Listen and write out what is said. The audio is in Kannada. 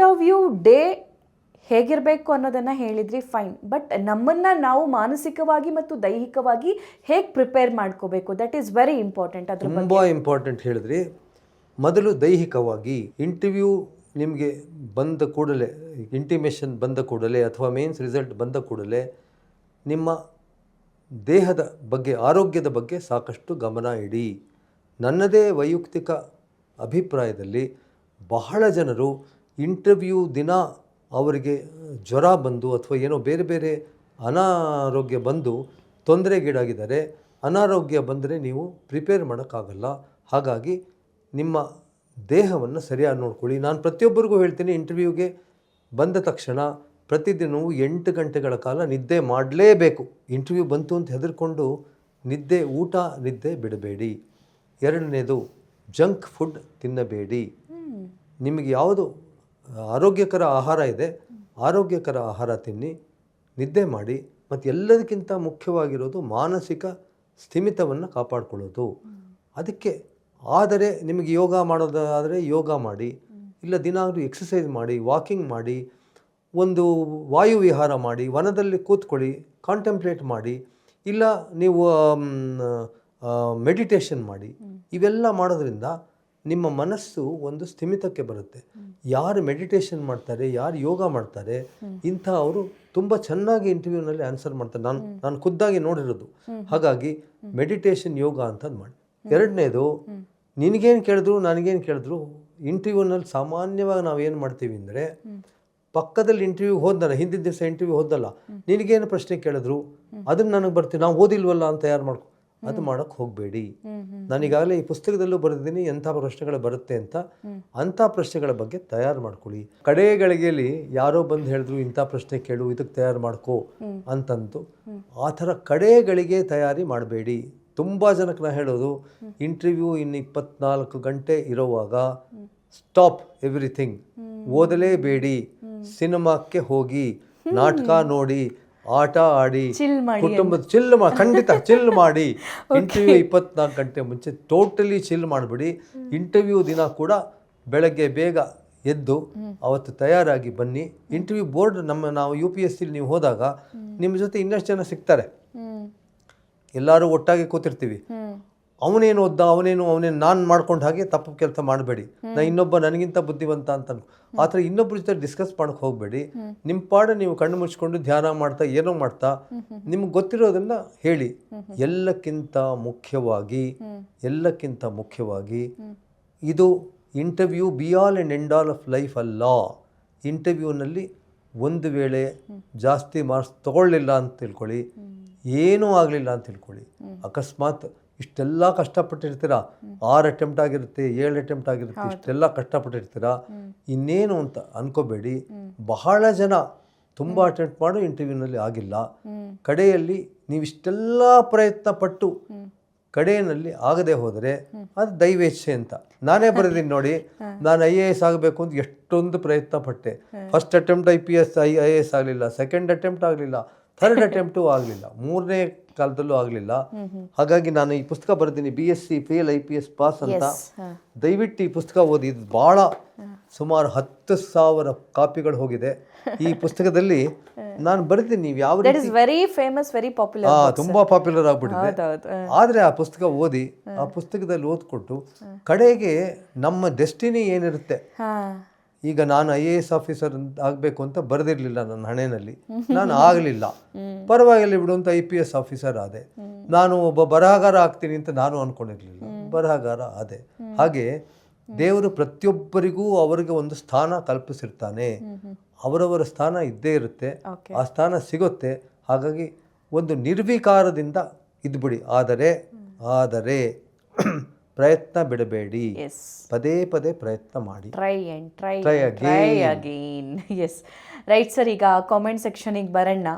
ಇಂಟರ್ವ್ಯೂ ಡೇ ಹೇಗಿರಬೇಕು ಅನ್ನೋದನ್ನು ಹೇಳಿದ್ರಿ ಫೈನ್ ಬಟ್ ನಮ್ಮನ್ನು ನಾವು ಮಾನಸಿಕವಾಗಿ ಮತ್ತು ದೈಹಿಕವಾಗಿ ಹೇಗೆ ಪ್ರಿಪೇರ್ ಮಾಡ್ಕೋಬೇಕು? ದಟ್ ಈಸ್ ವೆರಿ ಇಂಪಾರ್ಟೆಂಟ್ ಬಗ್ಗೆ. ತುಂಬ ಇಂಪಾರ್ಟೆಂಟ್ ಹೇಳಿದ್ರಿ. ಮೊದಲು ದೈಹಿಕವಾಗಿ ಇಂಟರ್ವ್ಯೂ ನಿಮಗೆ ಬಂದ ಕೂಡಲೇ ಇಂಟಿಮೇಷನ್ ಬಂದ ಕೂಡಲೇ ಅಥವಾ ಮೇನ್ಸ್ ರಿಸಲ್ಟ್ ಬಂದ ಕೂಡಲೇ ನಿಮ್ಮ ದೇಹದ ಬಗ್ಗೆ, ಆರೋಗ್ಯದ ಬಗ್ಗೆ ಸಾಕಷ್ಟು ಗಮನ ಇಡಿ. ನನ್ನದೇ ವೈಯಕ್ತಿಕ ಅಭಿಪ್ರಾಯದಲ್ಲಿ ಬಹಳ ಜನರು ಇಂಟರ್ವ್ಯೂ ದಿನ ಅವರಿಗೆ ಜ್ವರ ಬಂದು ಅಥವಾ ಏನೋ ಬೇರೆ ಬೇರೆ ಅನಾರೋಗ್ಯ ಬಂದು ತೊಂದರೆಗೀಡಾಗಿದ್ದಾರೆ. ಅನಾರೋಗ್ಯ ಬಂದರೆ ನೀವು ಪ್ರಿಪೇರ್ ಮಾಡೋಕ್ಕಾಗಲ್ಲ. ಹಾಗಾಗಿ ನಿಮ್ಮ ದೇಹವನ್ನು ಸರಿಯಾಗಿ ನೋಡ್ಕೊಳ್ಳಿ. ನಾನು ಪ್ರತಿಯೊಬ್ಬರಿಗೂ ಹೇಳ್ತೀನಿ ಇಂಟರ್ವ್ಯೂಗೆ ಬಂದ ತಕ್ಷಣ ಪ್ರತಿದಿನವೂ ಎಂಟು ಗಂಟೆಗಳ ಕಾಲ ನಿದ್ದೆ ಮಾಡಲೇಬೇಕು. ಇಂಟರ್ವ್ಯೂ ಬಂತು ಅಂತ ಹೆದರ್ಕೊಂಡು ನಿದ್ದೆ ಊಟ ನಿದ್ದೆ ಬಿಡಬೇಡಿ. ಎರಡನೇದು ಜಂಕ್ ಫುಡ್ ತಿನ್ನಬೇಡಿ. ನಿಮಗೆ ಯಾವುದು ಆರೋಗ್ಯಕರ ಆಹಾರ ಇದೆ. ಆರೋಗ್ಯಕರ ಆಹಾರ ತಿನ್ನಿ, ನಿದ್ದೆ ಮಾಡಿ, ಮತ್ತು ಎಲ್ಲದಕ್ಕಿಂತ ಮುಖ್ಯವಾಗಿರೋದು ಮಾನಸಿಕ ಸ್ಥಿಮಿತವನ್ನು ಕಾಪಾಡಿಕೊಳ್ಳೋದು. ಅದಕ್ಕೆ ಆದರೆ ನಿಮಗೆ ಯೋಗ ಮಾಡೋದಾದರೆ ಯೋಗ ಮಾಡಿ, ಇಲ್ಲ ದಿನಾಗಲೂ ಎಕ್ಸಸೈಸ್ ಮಾಡಿ ವಾಕಿಂಗ್ ಮಾಡಿ, ಒಂದು ವಾಯು ವಿಹಾರ ಮಾಡಿ, ವನದಲ್ಲಿ ಕೂತ್ಕೊಳ್ಳಿ ಕಾಂಟೆಂಪ್ಲೇಟ್ ಮಾಡಿ, ಇಲ್ಲ ನೀವು ಮೆಡಿಟೇಷನ್ ಮಾಡಿ, ಇವೆಲ್ಲ ಮಾಡೋದ್ರಿಂದ ನಿಮ್ಮ ಮನಸ್ಸು ಒಂದು ಸ್ಥಿಮಿತಕ್ಕೆ ಬರುತ್ತೆ. ಯಾರು ಮೆಡಿಟೇಷನ್ ಮಾಡ್ತಾರೆ ಯಾರು ಯೋಗ ಮಾಡ್ತಾರೆ ಇಂಥ ಅವರು ತುಂಬ ಚೆನ್ನಾಗಿ ಇಂಟರ್ವ್ಯೂನಲ್ಲಿ ಆನ್ಸರ್ ಮಾಡ್ತಾರೆ. ನಾನು ನಾನು ಖುದ್ದಾಗಿ ನೋಡಿರೋದು. ಹಾಗಾಗಿ ಮೆಡಿಟೇಷನ್ ಯೋಗ ಅಂತಂದು ಮಾಡಿ. ಎರಡನೇದು ನಿನಗೇನು ಕೇಳಿದ್ರು ನನಗೇನು ಕೇಳಿದ್ರು ಇಂಟರ್ವ್ಯೂನಲ್ಲಿ ಸಾಮಾನ್ಯವಾಗಿ ನಾವು ಏನು ಮಾಡ್ತೀವಿ ಅಂದರೆ ಪಕ್ಕದಲ್ಲಿ ಇಂಟರ್ವ್ಯೂ ಹೋದಲ್ಲ ಹಿಂದಿನ ದಿವಸ ಇಂಟರ್ವ್ಯೂ ಹೋದಲ್ಲ ನಿನಗೇನು ಪ್ರಶ್ನೆ ಕೇಳಿದ್ರು ಅದನ್ನು ನನಗೆ ಬರ್ತೀವಿ ನಾವು ಓದಿಲ್ವಲ್ಲ ಅಂತ ಯಾರು ಮಾಡ್ಕೊ? ಅದು ಮಾಡೋಕ್ಕೆ ಹೋಗಬೇಡಿ. ನಾನೀಗಾಗಲೇ ಈ ಪುಸ್ತಕದಲ್ಲೂ ಬರೆದಿದ್ದೀನಿ ಎಂಥ ಪ್ರಶ್ನೆಗಳು ಬರುತ್ತೆ ಅಂತ. ಅಂಥ ಪ್ರಶ್ನೆಗಳ ಬಗ್ಗೆ ತಯಾರು ಮಾಡ್ಕೊಳ್ಳಿ. ಕಡೆ ಗಳಿಗೆಯಲ್ಲಿ ಯಾರೋ ಬಂದು ಹೇಳಿದ್ರು ಇಂಥ ಪ್ರಶ್ನೆ ಕೇಳು ಇದಕ್ಕೆ ತಯಾರು ಮಾಡ್ಕೋ ಅಂತಂತು. ಆ ಥರ ಕಡೆಗಳಿಗೆ ತಯಾರಿ ಮಾಡಬೇಡಿ. ತುಂಬ ಜನಕ್ಕೆ ನಾ ಹೇಳೋದು ಇಂಟರ್ವ್ಯೂ ಇನ್ನು ಇಪ್ಪತ್ನಾಲ್ಕು ಗಂಟೆ ಇರೋವಾಗ ಸ್ಟಾಪ್ ಎವ್ರಿಥಿಂಗ್. ಓದಲೇಬೇಡಿ ಸಿನಿಮಾಕ್ಕೆ ಹೋಗಿ ನಾಟಕ ನೋಡಿ ಆಟ ಆಡಿ ಕುಟುಂಬದ ಚಿಲ್ ಮಾ ಖಂಡಿತ ಚಿಲ್ ಮಾಡಿ. ಇಂಟರ್ವ್ಯೂ ಇಪ್ಪತ್ನಾಲ್ಕು ಗಂಟೆ ಮುಂಚೆ ಟೋಟಲಿ ಚಿಲ್ ಮಾಡಿಬಿಡಿ. ಇಂಟರ್ವ್ಯೂ ದಿನ ಕೂಡ ಬೆಳಗ್ಗೆ ಬೇಗ ಎದ್ದು ಅವತ್ತು ತಯಾರಾಗಿ ಬನ್ನಿ. ಇಂಟರ್ವ್ಯೂ ಬೋರ್ಡ್ ನಮ್ಮ ನಾವು ಯು ಪಿ ಎಸ್ ಸಿಲಿ ನೀವು ಹೋದಾಗ ನಿಮ್ಮ ಜೊತೆ ಇನ್ನಷ್ಟು ಜನ ಸಿಗ್ತಾರೆ. ಎಲ್ಲರೂ ಒಟ್ಟಾಗಿ ಕೂತಿರ್ತೀವಿ. ಅವನೇನು ಒದ್ದ ಅವನೇನು ಅವನೇನು ನಾನು ಮಾಡ್ಕೊಂಡು ಹಾಗೆ ತಪ್ಪು ಕೆಲಸ ಮಾಡಬೇಡಿ. ನಾ ಇನ್ನೊಬ್ಬ ನನಗಿಂತ ಬುದ್ಧಿವಂತ ಅಂತ ಆ ಥರ ಇನ್ನೊಬ್ಬರ ಜೊತೆ ಡಿಸ್ಕಸ್ ಮಾಡೋಕೆ ಹೋಗಬೇಡಿ. ನಿಮ್ಮ ಪಾಡ ನೀವು ಕಣ್ಣು ಮುಚ್ಕೊಂಡು ಧ್ಯಾನ ಮಾಡ್ತಾ ಏನೋ ಮಾಡ್ತಾ ನಿಮ್ಗೆ ಗೊತ್ತಿರೋದನ್ನ ಹೇಳಿ. ಎಲ್ಲಕ್ಕಿಂತ ಮುಖ್ಯವಾಗಿ ಎಲ್ಲಕ್ಕಿಂತ ಮುಖ್ಯವಾಗಿ ಇದು interview be all and end all of life ಅಲ್ಲ. ಇಂಟರ್ವ್ಯೂನಲ್ಲಿ ಒಂದು ವೇಳೆ ಜಾಸ್ತಿ ಮಾರ್ಕ್ಸ್ ತೊಗೊಳ್ಳಿಲ್ಲ ಅಂತ ತಿಳ್ಕೊಳ್ಳಿ. ಏನೂ ಆಗಲಿಲ್ಲ ಅಂತ ತಿಳ್ಕೊಳ್ಳಿ. ಅಕಸ್ಮಾತ್ ಇಷ್ಟೆಲ್ಲ ಕಷ್ಟಪಟ್ಟಿರ್ತೀರ? ಆರು ಅಟೆಂಪ್ಟ್ ಆಗಿರುತ್ತೆ ಏಳು ಅಟೆಂಪ್ಟ್ ಆಗಿರುತ್ತೆ ಇಷ್ಟೆಲ್ಲ ಕಷ್ಟಪಟ್ಟಿರ್ತೀರ? ಇನ್ನೇನು ಅಂತ ಅನ್ಕೋಬೇಡಿ. ಬಹಳ ಜನ ತುಂಬ ಅಟೆಂಪ್ಟ್ ಮಾಡೋ ಇಂಟರ್ವ್ಯೂನಲ್ಲಿ ಆಗಿಲ್ಲ. ಕಡೆಯಲ್ಲಿ ನೀವು ಇಷ್ಟೆಲ್ಲ ಪ್ರಯತ್ನ ಪಟ್ಟು ಕಡೆಯಲ್ಲಿ ಆಗದೆ ಹೋದರೆ ಅದು ದೈವೇಚ್ಛೆ ಅಂತ. ನಾನೇ ಬರೆದೀನಿ ನೋಡಿ. ನಾನು ಐ ಎ ಎಸ್ ಆಗಬೇಕು ಅಂತ ಎಷ್ಟೊಂದು ಪ್ರಯತ್ನ ಪಟ್ಟೆ first attempt I P S I I S ಆಗಲಿಲ್ಲ. ಸೆಕೆಂಡ್ ಅಟೆಂಪ್ಟ್ ಆಗಲಿಲ್ಲ. ಥರ್ಡ್ ಅಟೆಂಪ್ಟು ಆಗಲಿಲ್ಲ. ಮೂರನೇ ಕಾಲದಲ್ಲೂ ಆಗಲಿಲ್ಲ. ಹಾಗಾಗಿ ನಾನು ಈ ಪುಸ್ತಕ ಬರೆದೀನಿ B S C fail I P S pass ಅಂತ. ದಯವಿಟ್ಟು ಈ ಪುಸ್ತಕ ಓದಿ ಇದು ಭಾಳ ಸುಮಾರು ಹತ್ತು ಸಾವಿರ ಕಾಪಿಗಳು ಹೋಗಿದೆ. ಈ ಪುಸ್ತಕದಲ್ಲಿ ನಾನು ಬರೆದೀನಿ ನೀವು ಯಾವ ರೀತಿ ವೆರಿ ಫೇಮಸ್ ವೆರಿ ಪಾಪ್ಯುಲರ್ ತುಂಬಾ ಪಾಪ್ಯುಲರ್ ಆಗ್ಬಿಟ್ಟಿದೆ. ಆದರೆ ಆ ಪುಸ್ತಕ ಓದಿ ಆ ಪುಸ್ತಕದಲ್ಲಿ ಓದ್ಕೊಟ್ಟು ಕಡೆಗೆ ನಮ್ಮ ಡೆಸ್ಟಿನಿ ಏನಿರುತ್ತೆ? ಈಗ ನಾನು ಐ ಎ ಎಸ್ ಆಫೀಸರ್ ಆಗಬೇಕು ಅಂತ ಬರೆದಿರಲಿಲ್ಲ ನನ್ನ ಹಣೆಯಲ್ಲಿ ನಾನು ಆಗಲಿಲ್ಲ. ಪರವಾಗಿಲ್ಲ ಬಿಡು ಅಂತ ಐ ಪಿ ಎಸ್ ಆಫೀಸರ್ ಆದೆ. ನಾನು ಒಬ್ಬ ಬರಹಗಾರ ಆಗ್ತೀನಿ ಅಂತ ನಾನು ಅಂದ್ಕೊಂಡಿರಲಿಲ್ಲ ಬರಹಗಾರ ಆದೆ. ಹಾಗೆ ದೇವರು ಪ್ರತಿಯೊಬ್ಬರಿಗೂ ಅವರಿಗೆ ಒಂದು ಸ್ಥಾನ ಕಲ್ಪಿಸಿರ್ತಾನೆ. ಅವರವರ ಸ್ಥಾನ ಇದ್ದೇ ಇರುತ್ತೆ. ಆ ಸ್ಥಾನ ಸಿಗುತ್ತೆ. ಹಾಗಾಗಿ ಒಂದು ನಿರ್ವಿಕಾರದಿಂದ ಇದ್ಬಿಡಿ. ಆದರೆ ಆದರೆ ಪ್ರಯತ್ನ ಬಿಡಬೇಡಿ. ಎಸ್ ಪದೇ ಪದೇ ಪ್ರಯತ್ನ ಮಾಡಿ. Try and try try again yes right sir ಈಗ ಕಾಮೆಂಟ್ ಸೆಕ್ಷನಿಗೆ ಬರೋಣ.